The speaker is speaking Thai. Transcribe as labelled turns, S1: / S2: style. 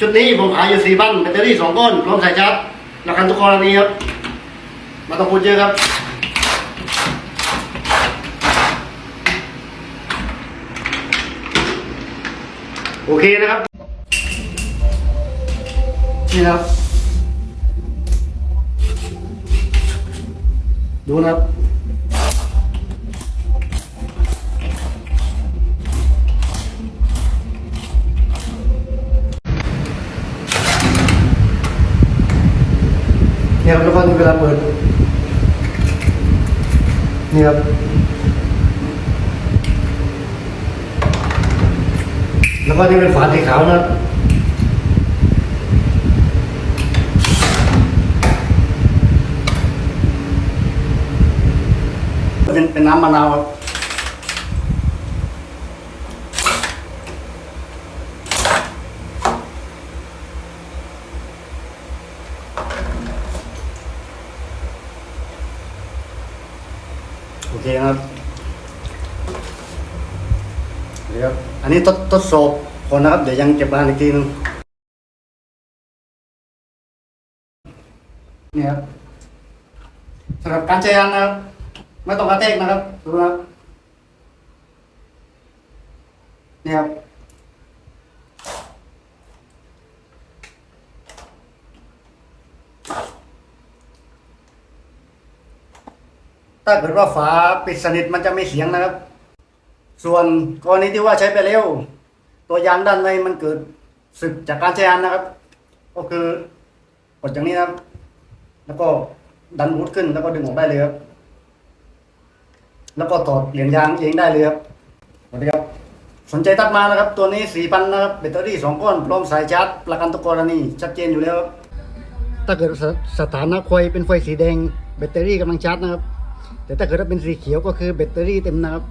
S1: ชุดนี้ผมขายอยู่สี่พันแบตเตอรี่สองก้อนพร้อมสายชาร์จราคาทุกกรณีครับมาต้องพูดเยอะครับโอเคนะครับ นี่นะครับ ดูนะครับ เนี่ยครับแล้วก็นี่เวลาเปิด นี่ครับแล้วก็นี่เป็นฝาสีขาวนะครับเป็นเป็นน้ำมะนาวครับ เคครับเดี๋ยวครับอันนี้ทดทดสอบก่อนนะครับ เดี๋ยวยังเก็บงานอีกทีนึงนี่ครับสำหรับการใช้งานนะครับ ไม่ต้องกระแทกนะครับดูนะครับนี่ครับ ถ้าเกิดว่าฝาปิดสนิทมันจะไม่เสียงนะครับ ส่วนกรณีที่ว่าใช้ไปแล้วตัวยางด้านในมันเกิดสึกจากการใช้งานนะครับ ก็คือกดอย่างนี้นะครับ แล้วก็ดันบูทขึ้นแล้วก็ดึงออกได้เลยครับ แล้วก็ถอดเหรียญยางเองได้เลยครับสวัสดีครับ สนใจทักมานะครับ ตัวนี้สี่พันนะครับแบตเตอรี่สองก้อนพร้อมสายชาร์จประกันทุกกรณีชัดเจนอยู่แล้วถ้าเกิดสสถานะไฟเป็นไฟสีแดงแบตเตอรี่กำลังชาร์จนะครับ แต่ถ้าเกิดว่าเป็นสีเขียวก็คือแบตเตอรี่เต็มนะครับ